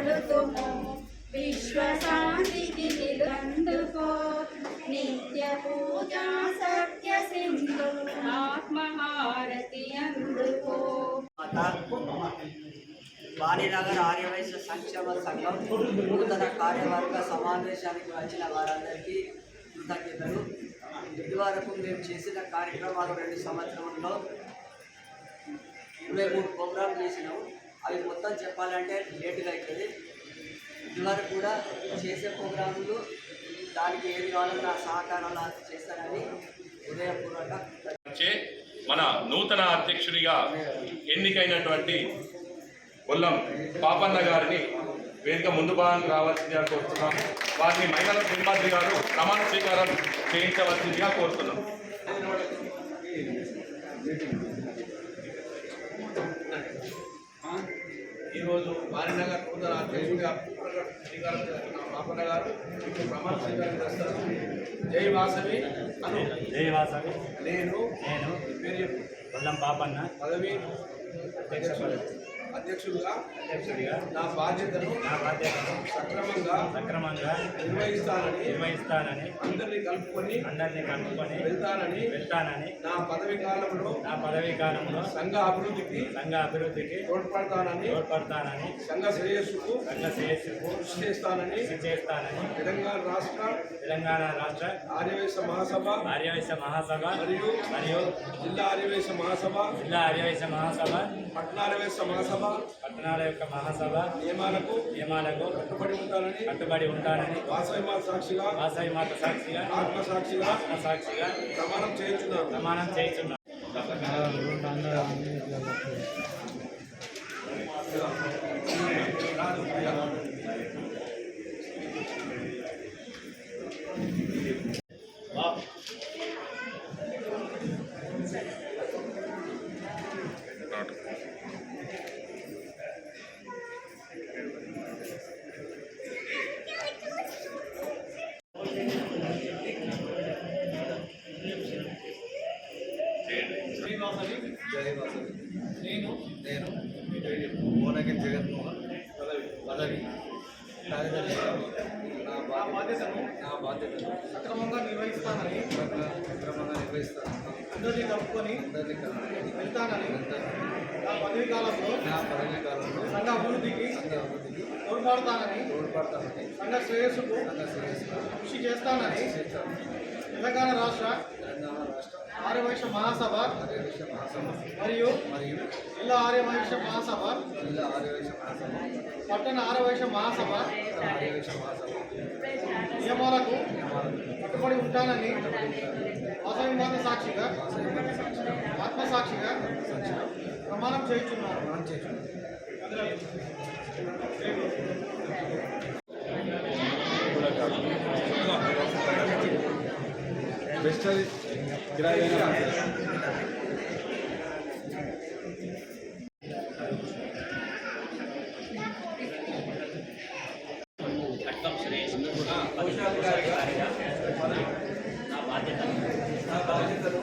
కొలుతుము విశ్వశాంతికి నిలందుకో. నిత్య పూజా సత్య సింధు. ఆత్మహారతి అందుకో. వాణినగర్ ఆర్యవైశ్య సంక్షేమ సంఘం నూతన కార్యవర్గ సమావేశానికి వచ్చిన వారందరికీ కృతజ్ఞతలు. ఇదివరకు మేము చేసిన కార్యక్రమాలు రెండు సంవత్సరంలో ఇరవై మూడు ప్రోగ్రాం చేసినాము. అవి మొత్తం చెప్పాలంటే లేటుగా అవుతుంది ఇదివరకు కూడా చేసే ప్రోగ్రాములు దానికి ఏది కావాలన్నా సహకారాలు చేస్తారని హృదయపూర్వక మన నూతన అధ్యక్షుడిగా ఎన్నికైనటువంటి కొల్లం పాపన్న గారిని వేదిక ముందు భాగం రావాల్సిందిగా కోరుతున్నాం. వారిని మహిళల సింహాద్రి గారు ప్రమాణ స్వీకారం చేయించవలసిందిగా కోరుతున్నాం. ఈరోజు వారినగర్ నూతన అధ్యక్షుడిగా శ్రీకారం చేస్తున్న పాపన్న గారు ఇప్పుడు ప్రమాణ స్వీకారం చేస్తారు. జై వాసవి అను. జై వాసవి. నేను నేను పేరు చెప్పు. పాపన్న. పదవి అధ్యక్ష పదవి. అధ్యక్షుడిగా అధ్యక్షుడిగా నా బాధ్యతను నా బాధ్యతను సక్రమంగా సక్రమంగా నిర్వహిస్తానని నిర్వహిస్తానని అందరినీ కలుపుకొని అందరినీ కలుపుకొని వెళ్తానని వెళ్తానని నా పదవి కాలంలో నా పదవీ కాలంలో సంఘ అభివృద్ధికి సంఘ అభివృద్ధికి తోడ్పడతానని తోడ్పడతానని సంఘ శ్రేయస్సుకు సంఘ శ్రేయస్సుకు కృషి చేస్తానని కృషి చేస్తానని తెలంగాణ రాష్ట్ర తెలంగాణ రాష్ట్ర ఆర్యవైశ్య మహాసభ ఆర్యవైశ్య మహాసభ మరియు మరియు జిల్లా ఆర్యవైశ్య మహాసభ జిల్లా ఆర్యవైశ్య మహాసభ పట్టణ ఆర్యవైశ్య మహాసభ పట్టణాల యొక్క మహాసభ నియమాలకు నియమాలకు కట్టుబడి ఉంటానని కట్టుబడి ఉంటానని వాసవి మాత సాక్షిగా వాసవి మాత సాక్షిగా ఆత్మ సాక్షిగా ఆత్మ సాక్షిగా ప్రమాణం చేయించున్నాను. ప్రమాణం చేయించున్నాను. వెళ్తానని వెళ్తాను. నా పదవి కాలంలో నా పదవి కాలంలో సంఘ అభివృద్ధికి సంఘ అభివృద్ధికి తోడ్పడతానని తోడ్పడతానని సంఘ శ్రేయస్సుకు సంఘ శ్రేయస్సుగా కృషి చేస్తానని చేస్తాను తెలంగాణ రాష్ట్ర తెలంగాణ రాష్ట్ర ఆర్యవైశ్య మహాసభ ఆర్యవైశ్య మహాసభ మరియు మరియు జిల్లా ఆర్యవైశ్య మహాసభ జిల్లా ఆర్యవైశ్య మహాసభ పట్టణ ఆర్యవైశ్య మహాసభ ఆర్యవైశ్య మహాసభ నియమాలకు కట్టుబడి ఉంటానని మాత సాక్షిగా వాసవి మాత సాక్షిగా ఆత్మ సాక్షిగా సాక్షిగా ప్రమాణం చేయించున్నాను ప్రమాణం చేస్తున్నాను చట్టం సురేష్ పదవిగా నా బాధ్యతను నా బాధ్యతను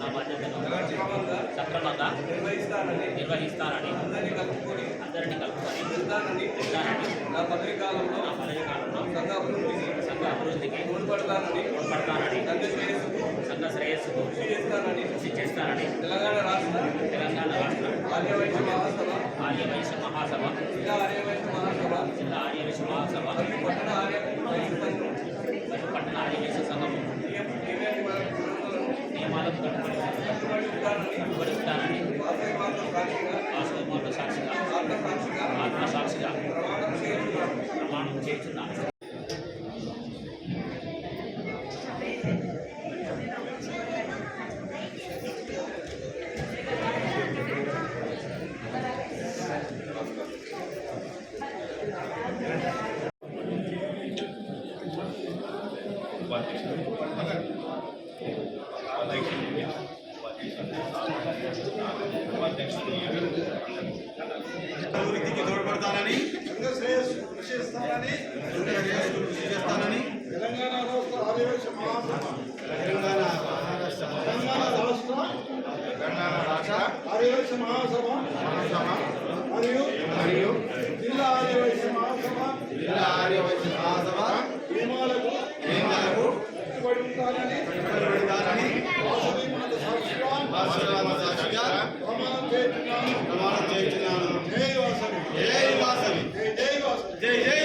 నా బాధ్యతను సక్రమంగా సక్రమంగా నిర్వహిస్తానని నిర్వహిస్తానని అందరినీ కలుపుకొని అందరినీ కలుపుకొని వెళ్తానని వెళ్తానని నా పదవి కాలంలో నా పదవి కాలంలో సంఘ అభివృద్ధికి సంఘ అభివృద్ధికి తోడ్పడతానని తోడ్పడతానని సంఘ శ్రేయస్సుకు సంఘ శ్రేయస్సుకు కృషి చేస్తానని. కృషి చేస్తానని. తెలంగాణ రాష్ట్ర. తెలంగాణ రాష్ట్ర. ఆర్యవైశ్య మహాసభ. ఆర్యవైశ్య మహాసభ. జిల్లా ఆర్యవైశ్య మహాసభ. జిల్లా ఆర్యవైశ్య మహాసభ. పట్టణ ఆర్యవైశ్య సంఘం. పట్టణ ఆర్యవైశ్య సంఘం. నియమ- నియమాలకు కట్టుబడి ఉంటానని. సాక్షిగా. ఆత్మ సాక్షిగా. ప్రమాణం చేస్తున్నాను అభివృద్ధికి తోడ్పడతానని చేస్తానని తెలంగాణ రాష్ట్ర ఆదివాసీ మహాసభ మరియు మరియు జిల్లా ఆదివాసీ మహాసభ జిల్లా ఆర్యవైశ్య మహాసభ నియమాలకు కేంద్రాలకు కట్టుబడి ఉంటానని తోడ్పడతానని వాసవి సాక్షిగా ప్రమాణం చేస్తున్నాను జై వాసవి జై జై జై వాసవి జై జై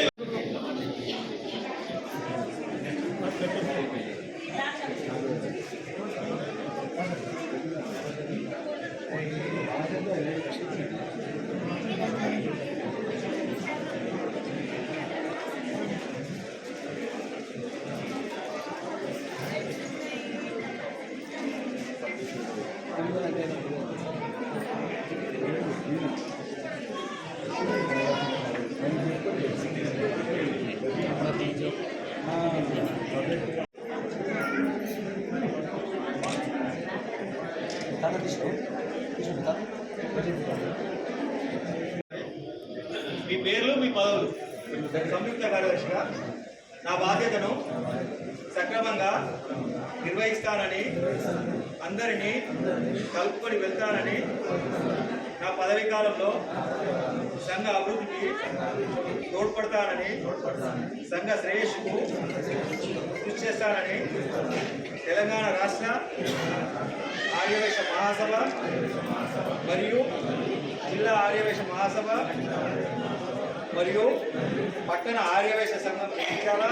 మీ మీ పదవులు. సంయుక్త కార్యదర్శిగా నా బాధ్యతను సక్రమంగా నిర్వహిస్తానని అందరినీ కలుపుకొని వెళ్తానని నా పదవీ కాలంలో సంఘ అభివృద్ధికి తోడ్పడతానని సంఘ శ్రేయస్సుకు కృషి చేస్తానని తెలంగాణ రాష్ట్ర ఆర్యవేశ మహాసభ మరియు జిల్లా ఆర్యవేశ మహాసభ మరియు పట్టణ ఆర్యవైశ్య సంఘం చాలా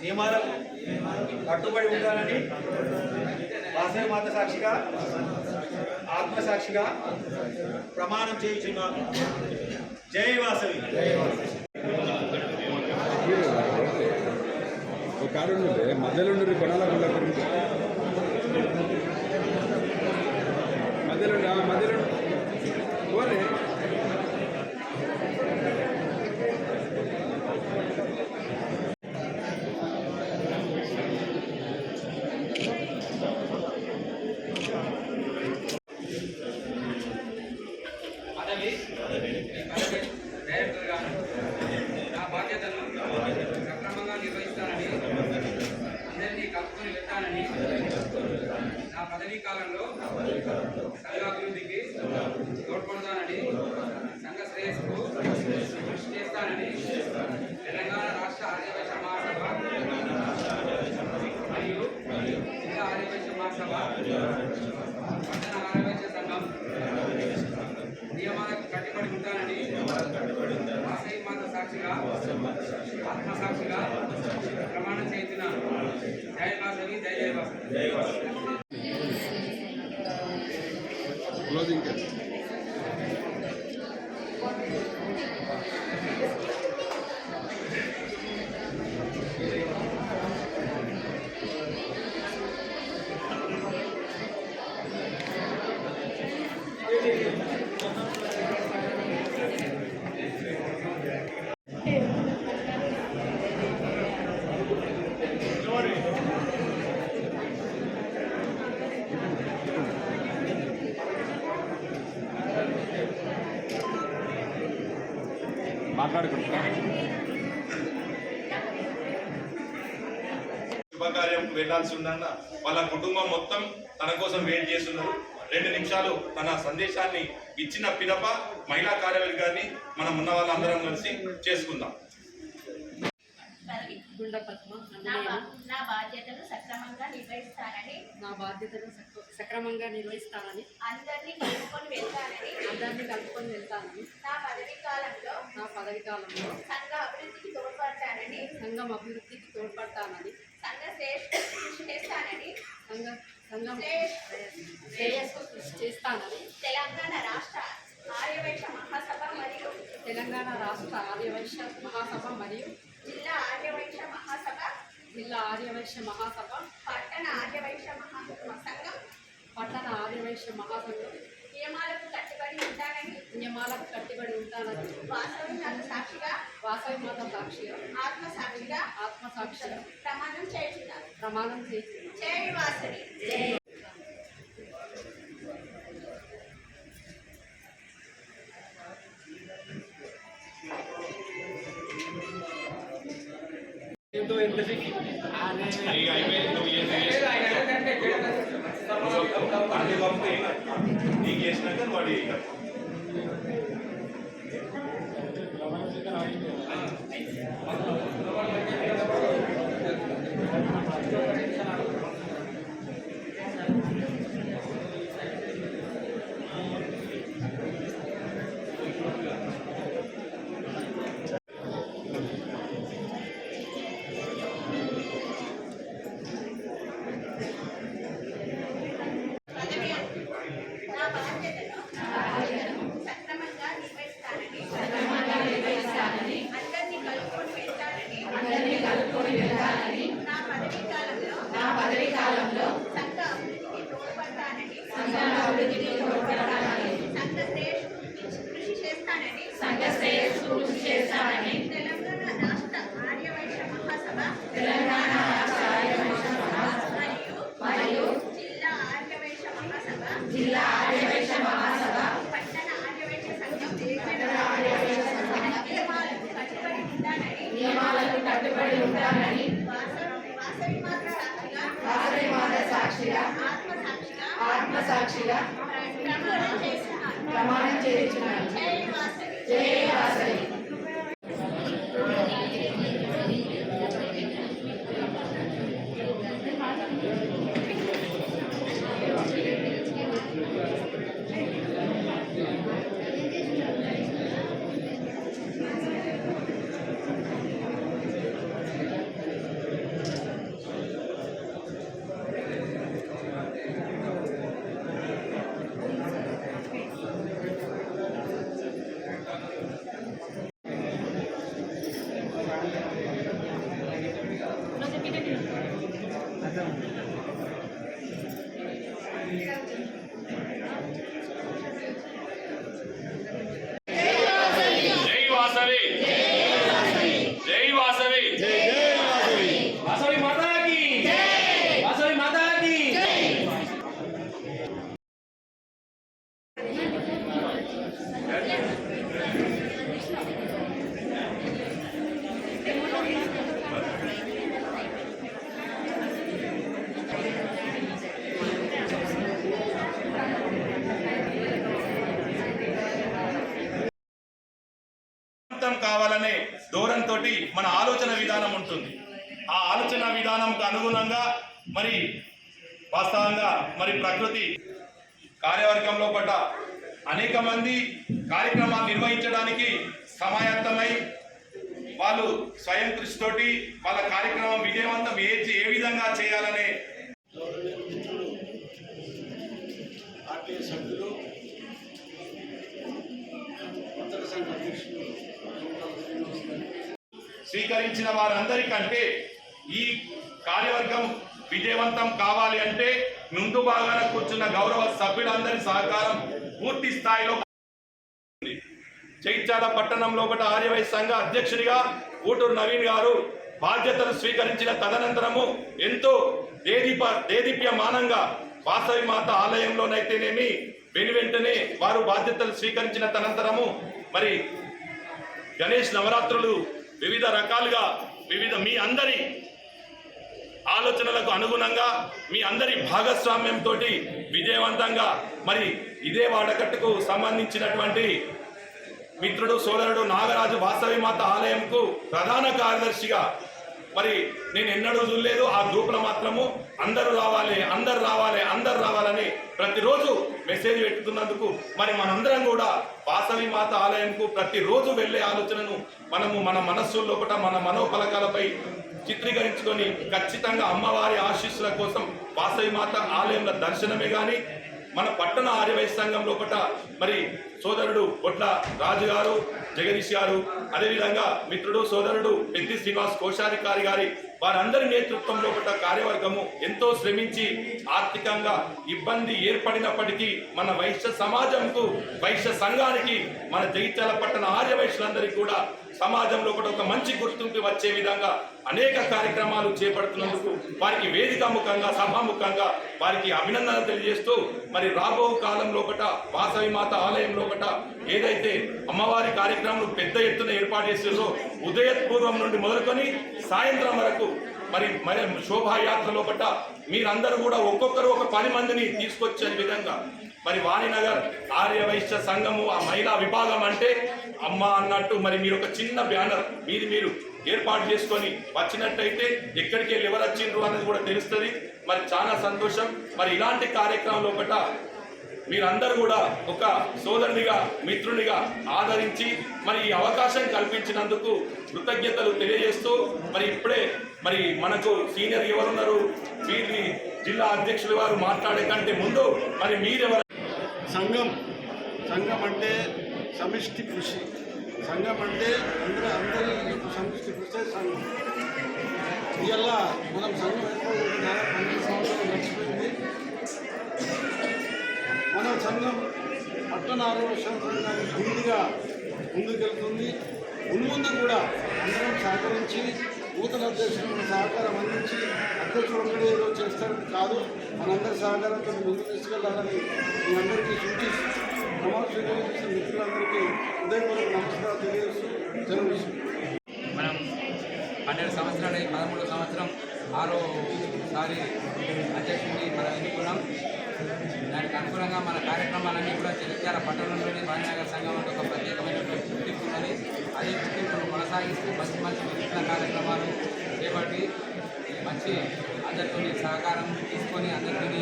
నియమాలకు కట్టుబడి ఉండాలని వాసవి మాత సాక్షిగా ఆత్మసాక్షిగా ప్రమాణం చేయుచున్నాను. జై వాసవి. ఒక కారు ఉండే మధ్యలో కొనాల మధ్యలో మధ్యలో ఉండి. పోనీ. పదవి డైరెక్టర్గా నా బాధ్యతను సక్రమంగా నిర్వహిస్తానని అందరినీ కలుపుకొని వెళ్తానని నా పదవీ కాలంలో సంఘాభివృద్ధికి తోడ్పడతానని సంఘ శ్రేయస్సుకు కృషి చేస్తానని తెలంగాణ రాష్ట్ర ఆర్యవైశ్య మహాసభ మరియు జిల్లా ఆర్యవైశ్య మహాసభ పట్టణ ఆర్యవైశ్య సంఘం నియమాలకు కట్టుబడి ఉంటానని వాసవి మాత సాక్షిగా ఆత్మ సాక్షిగా ప్రమాణం చేస్తున్నాను జై వాసవి జై జై వాసవి. వెళ్ళాల్సి ఉందన్న వాళ్ళ కుటుంబం మొత్తం తన కోసం వెయిట్ చేస్తున్నారు. రెండు నిమిషాలు తన సందేశాన్ని ఇచ్చిన పిదప మహిళా కార్యవర్గాన్ని గారిని మనం ఉన్న వాళ్ళందరం కలిసి చేసుకుందాం. నా బాధ్యతను సక్రమంగా నిర్వహిస్తానని నా బాధ్యతను సక్ర- సక్రమంగా నిర్వహిస్తానని అందరినీ కలుపుకొని వెళ్తానని అందరినీ కలుపుకొని వెళ్తానని నా పదవి కాలంలో నా పదవి కాలంలో సంఘ అభివృద్ధికి తోడ్పడతానని సంఘం అభివృద్ధికి తోడ్పడతానని చేస్తానని తెలంగాణ రాష్ట్ర ఆర్యవైశ్య మహాసభ మరియు తెలంగాణ రాష్ట్ర ఆర్యవైశ్య మహాసభ మరియు జిల్లా ఆర్యవైశ్య మహాసభ జిల్లా ఆర్యవైశ్య మహాసభ పట్టణ ఆర్యవైశ్య మహా సంఘం పట్టణ ఆర్యవైశ్య మహాసంఘం నియమాలకు కట్టుబడి ఉంటానని నియమాలకు కట్టుబడి ఉంటానని వాసవి మాత సాక్షిగా. వాసవి మాత సాక్షిగా. ఆత్మ సాక్షిగా. ఆత్మ సాక్షిగా. ప్రమాణం చేస్తున్నాను ప్రమాణం చేస్తున్నాను జై వాసవి. ఏం కాదు. నీకు చేసినాక వాడు వాసవి. జై వాసవి. వాసవి. కార్యవర్గంలో పడ్డ అనేక మంది కార్యక్రమాలు నిర్వహించడానికి సమాయత్తమై వాళ్ళు స్వయం కృషితోటి వాళ్ళ కార్యక్రమం విజయవంతం ఏ ఏ విధంగా చేయాలనే సభ్యులు స్వీకరించిన వారందరికంటే ఈ కార్యవర్గం విజయవంతం కావాలి అంటే ముందు భాగాన కూర్చున్న గౌరవ సభ్యులందరి సహకారం పూర్తి స్థాయిలో ఉంది. పట్టణంలో ఒకటి ఆర్యవై సంఘ అధ్యక్షుడిగా ఊటూరు నవీన్ గారు బాధ్యతలు స్వీకరించిన తదనంతరము ఎంతో దేదీప దేదీప్యమానంగా వాసవి మాత ఆలయంలోనైతేనేమి వెను వెంటనే వారు బాధ్యతలు స్వీకరించిన తనంతరము మరి గణేష్ నవరాత్రులు వివిధ రకాలుగా వివిధ మీ అందరి ఆలోచనలకు అనుగుణంగా మీ అందరి భాగస్వామ్యంతో విజయవంతంగా మరి ఇదే వాడకట్టుకు సంబంధించినటువంటి మిత్రుడు సోదరుడు నాగరాజు వాసవి మాత ఆలయంకు ప్రధాన కార్యదర్శిగా మరి నేను ఎన్నడూ చూడలేదు. ఆ గ్రూప్లో మాత్రము అందరూ రావాలి అందరు రావాలి అందరు రావాలని ప్రతిరోజు మెసేజ్ పెట్టుతున్నందుకు మరి మనందరం కూడా వాసవి మాత ఆలయంకు ప్రతిరోజు వెళ్ళే ఆలోచనను మనము మన మనస్సు లోపల మన మనోఫలకాలపై చిత్రీకరించుకొని ఖచ్చితంగా అమ్మవారి ఆశీస్సుల కోసం వాసవి మాత ఆలయంలో దర్శనమే కానీ మన పట్టణ ఆర్యవైశ్య సంఘం లోపల మరి సోదరుడు బొట్ల రాజు గారు జగదీష్ గారు అదేవిధంగా మిత్రుడు సోదరుడు పెద్ది శ్రీనివాస్ కోశాధికారి గారి వారందరి నేతృత్వం లోపల కార్యవర్గము ఎంతో శ్రమించి ఆర్థికంగా ఇబ్బంది ఏర్పడినప్పటికీ మన వైశ్య సమాజంకు వైశ్య సంఘానికి మన జగిత్యాల పట్టణ ఆర్యవైశ్యులందరికీ కూడా సమాజంలో కూడా ఒక మంచి గుర్తింపు వచ్చే విధంగా అనేక కార్యక్రమాలు చేపడుతున్నందుకు వారికి వేదిక ముఖంగా సభాముఖంగా వారికి అభినందనలు తెలియజేస్తూ మరి రాబో కాలంలో ఒకట వాసవి మాత ఆలయంలో ఒకట ఏదైతే అమ్మవారి కార్యక్రమం పెద్ద ఎత్తున ఏర్పాటు చేసేదో ఉదయపూర్వం నుండి మొదలుకొని సాయంత్రం వరకు మరి మరి శోభాయాత్రలో పట్ట మీరందరూ కూడా ఒక్కొక్కరు ఒక పది మందిని తీసుకొచ్చే విధంగా మరి వాణినగర్ ఆర్య వైశ్య సంఘము ఆ మహిళా విభాగం అంటే అమ్మ అన్నట్టు మరి మీరు ఒక చిన్న బ్యానర్ మీది మీరు ఏర్పాటు చేసుకొని వచ్చినట్టయితే ఎక్కడికి వెళ్ళి ఎవరు వచ్చిండ్రు అనేది కూడా తెలుస్తుంది. మరి చాలా సంతోషం. మరి ఇలాంటి కార్యక్రమంలో ఒకట మీరందరూ కూడా ఒక సోదరునిగా మిత్రునిగా ఆదరించి మరి ఈ అవకాశం కల్పించినందుకు కృతజ్ఞతలు తెలియజేస్తూ మరి ఇప్పుడే మరి మనకు సీనియర్ ఎవరున్నారు? వీరి జిల్లా అధ్యక్షులు వారు మాట్లాడే కంటే ముందు మరి మీరెవరు సంఘం. సంఘం అంటే సమిష్టి కృషి. సంఘం అంటే అందరూ అందరి సమిష్టి కృషి సంఘం. ఇవల్ల మనం సంఘం ఎక్కువ పన్నెండు సంవత్సరాలు గడిచిపోయింది. మన సంఘం పట్టణ ఆరోగ్య సంఘానికి ముందుగా ముందుకెళ్తుంది. ముందు కూడా అందరం సహకరించి నూతన అధ్యక్షులకు సహకారం అందించి అధ్యక్షుడు ఒక్కడే ఏదో చేస్తారని కాదు. మనందరి సహకారంతో ముందుకు తీసుకెళ్ళాలని మీ అందరికీ సూచిస్తూ ప్రమాణ స్వీకారం చేసిన మిత్రులందరికీ హృదయపూర్వక నమస్కారాలు తెలియజేస్తూ సెలవు మనం పన్నెండు సంవత్సరాలు పదమూడు సంవత్సరం ఆరో సారి అధ్యక్షుడిని మనం ఎన్నుకున్నాం. దానికి అనుగుణంగా మన కార్యక్రమాలన్నీ కూడా జగిత్యాల పట్టణంలోని వాణినగర్ సంఘం ఒక ప్రత్యేకమైనటువంటి గుర్తింపు ఉన్నది కొనసాగిస్తూ మంచి మంచి విభిన్న కార్యక్రమాలు చేపట్టి మంచి అందరితో సహకారం తీసుకొని అందరితో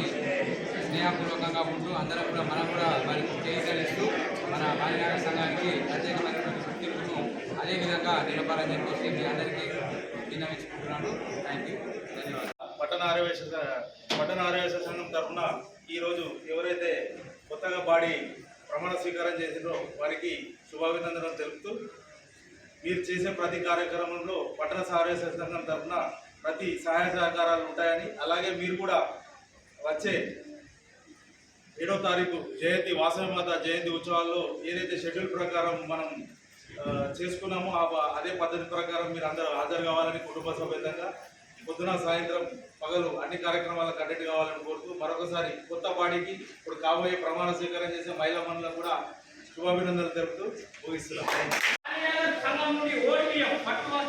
స్నేహపూర్వకంగా ఉంటూ అందరం కూడా మనం కూడా వారికి చేయగలిస్తూ మన వాణినగర్ సంఘానికి ప్రత్యేకమైనటువంటి గుర్తింపును అదేవిధంగా నిలపాలని చెప్పేసి మీ అందరికీ విన్నవించుకుంటున్నాను. థ్యాంక్ యూ ధన్యవాదాలు. పట్టణ ఆరవేశ పట్టణ ఆరవేశ సంఘం తరఫున ఈరోజు ఎవరైతే కొత్తగా బాడీ ప్రమాణ స్వీకారం చేసిందో వారికి శుభాభినందనలు తెలుపుతూ మీరు చేసే ప్రతి కార్యక్రమంలో పట్టణ సహాయ సంఘం తరఫున ప్రతి సహాయ సహకారాలు ఉంటాయని అలాగే మీరు కూడా వచ్చే ఏడో తారీఖు జయంతి వాసవిమాత జయంతి ఉత్సవాల్లో ఏదైతే షెడ్యూల్ ప్రకారం మనం చేసుకున్నామో ఆ- అదే పద్ధతి ప్రకారం మీరు అందరూ హాజరు కావాలని కుటుంబ సమేతంగా పొద్దున సాయంత్రం పగలు అన్ని కార్యక్రమాలకు కండక్ట్ కావాలని కోరుతూ మరొకసారి కొత్త పాడికి ఇప్పుడు కాబోయే ప్రమాణ స్వీకారం చేసే మహిళా మనులకు కూడా శుభాభినందనలు తెలుపుతూ ముగిస్తున్నాం. தங்களுடைய ஓய்வியம் பட்டுவா